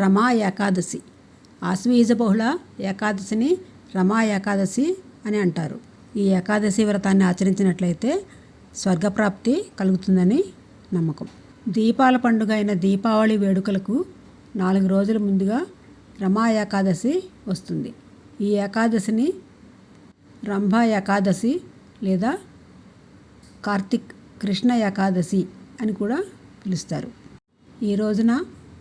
రమా ఏకాదశి. ఆశ్వీజ బహుళ ఏకాదశిని రమా ఏకాదశి అని అంటారు. ఈ ఏకాదశి వ్రతాన్ని ఆచరించినట్లయితే స్వర్గప్రాప్తి కలుగుతుందని నమ్మకం. దీపాల పండుగ అయిన దీపావళి వేడుకలకు నాలుగు రోజుల ముందుగా రమా ఏకాదశి వస్తుంది. ఈ ఏకాదశిని రంభ ఏకాదశి లేదా కార్తిక్ కృష్ణ ఏకాదశి అని కూడా పిలుస్తారు. ఈ రోజున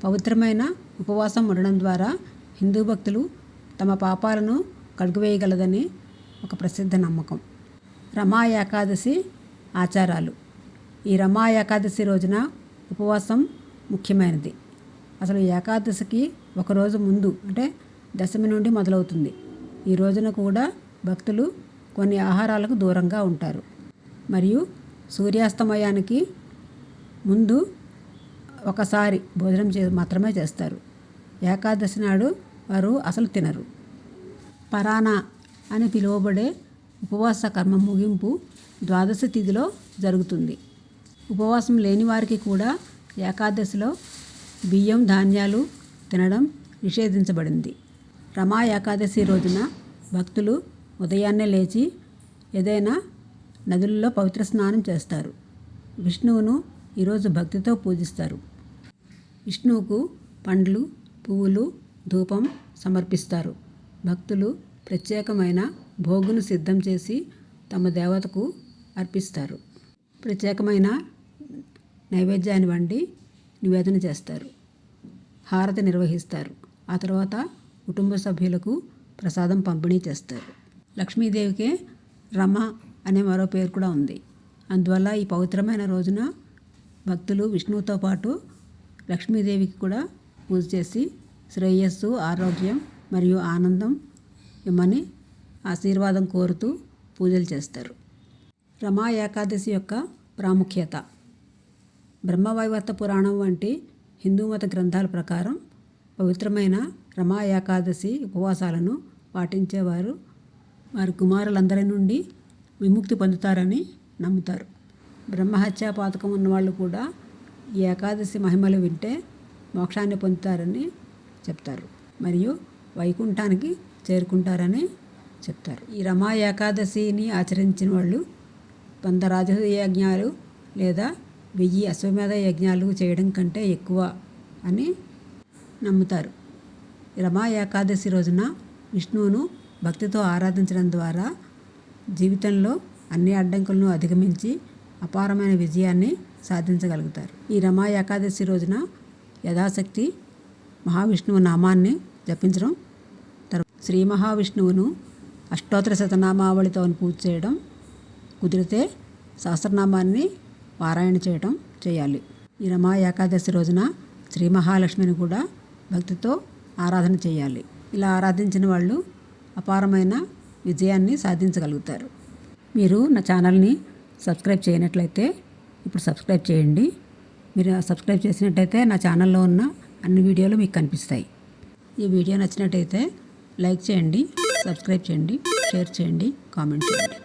పవిత్రమైన ఉపవాసం ఉండడం ద్వారా హిందూ భక్తులు తమ పాపాలను కడుగువేయగలదని ఒక ప్రసిద్ధ నమ్మకం. రమా ఏకాదశి ఆచారాలు. ఈ రమా ఏకాదశి రోజున ఉపవాసం ముఖ్యమైనది. అసలు ఏకాదశికి ఒకరోజు ముందు అంటే దశమి నుండి మొదలవుతుంది. ఈ రోజున కూడా భక్తులు కొన్ని ఆహారాలకు దూరంగా ఉంటారు. మరియు సూర్యాస్తమయానికి ముందు ఒకసారి భోజనం చే మాత్రమే చేస్తారు. ఏకాదశి నాడు వారు అసలు తినరు. పరానా అని పిలువబడే ఉపవాస కర్మ ముగింపు ద్వాదశి తిథిలో జరుగుతుంది. ఉపవాసం లేని వారికి కూడా ఏకాదశిలో బియ్యం ధాన్యాలు తినడం నిషేధించబడింది. రమా ఏకాదశి రోజున భక్తులు ఉదయాన్నే లేచి ఏదైనా నదులలో పవిత్ర స్నానం చేస్తారు. విష్ణువును ఈరోజు భక్తితో పూజిస్తారు. విష్ణువుకు పండ్లు పువ్వులు ధూపం సమర్పిస్తారు. భక్తులు ప్రత్యేకమైన భోగును సిద్ధం చేసి తమ దేవతకు అర్పిస్తారు. ప్రత్యేకమైన నైవేద్యాన్ని వండి నివేదన చేస్తారు. హారతి నిర్వహిస్తారు. ఆ తర్వాత కుటుంబ సభ్యులకు ప్రసాదం పంపిణీ చేస్తారు. లక్ష్మీదేవికే రమ అనే మరో పేరు కూడా ఉంది. అందువల్ల ఈ పవిత్రమైన రోజున భక్తులు విష్ణువుతో పాటు లక్ష్మీదేవికి కూడా పూజ చేసి శ్రేయస్సు ఆరోగ్యం మరియు ఆనందం ఇమ్మని ఆశీర్వాదం కోరుతూ పూజలు చేస్తారు. రమా ఏకాదశి యొక్క ప్రాముఖ్యత. బ్రహ్మవైవర్త పురాణం వంటి హిందూ మత గ్రంథాల ప్రకారం పవిత్రమైన రమా ఏకాదశి ఉపవాసాలను పాటించేవారు వారి కుమారులందరి నుండి విముక్తి పొందుతారని నమ్ముతారు. బ్రహ్మహత్యా పాతకం ఉన్నవాళ్ళు కూడా ఈ ఏకాదశి మహిమలు వింటే మోక్షాన్ని పొందుతారని చెప్తారు. మరియు వైకుంఠానికి చేరుకుంటారని చెప్తారు. ఈ రమా ఏకాదశిని ఆచరించిన వాళ్ళు వంద రాజసూయ యజ్ఞాలు లేదా వెయ్యి అశ్వమేధ యజ్ఞాలు చేయడం కంటే ఎక్కువ అని నమ్ముతారు. ఈ రమా ఏకాదశి రోజున విష్ణువును భక్తితో ఆరాధించడం ద్వారా జీవితంలో అన్ని అడ్డంకులను అధిగమించి అపారమైన విజయాన్ని సాధించగలుగుతారు. ఈ రమా ఏకాదశి రోజున యథాశక్తి మహావిష్ణువు నామాన్ని జపించడం తర్వాత శ్రీ మహావిష్ణువును అష్టోత్తర శతనామావళితో పూజ చేయడం కుదిరితే సహస్రనామాన్ని పారాయణ చేయడం చేయాలి. ఈ రమా ఏకాదశి రోజున శ్రీ మహాలక్ష్మిని కూడా భక్తితో ఆరాధన చేయాలి. ఇలా ఆరాధించిన వాళ్ళు అపారమైన విజయాన్ని సాధించగలుగుతారు. మీరు నా ఛానల్ని సబ్స్క్రైబ్ చేయనట్లయితే ఇప్పుడు సబ్స్క్రైబ్ చేయండి. మీరు సబ్స్క్రైబ్ చేసినట్టయితే నా ఛానల్లో ఉన్న అన్ని వీడియోలు మీకు కనిపిస్తాయి. ఈ వీడియో నచ్చినట్టయితే లైక్ చేయండి సబ్స్క్రైబ్ చేయండి షేర్ చేయండి కామెంట్ చేయండి.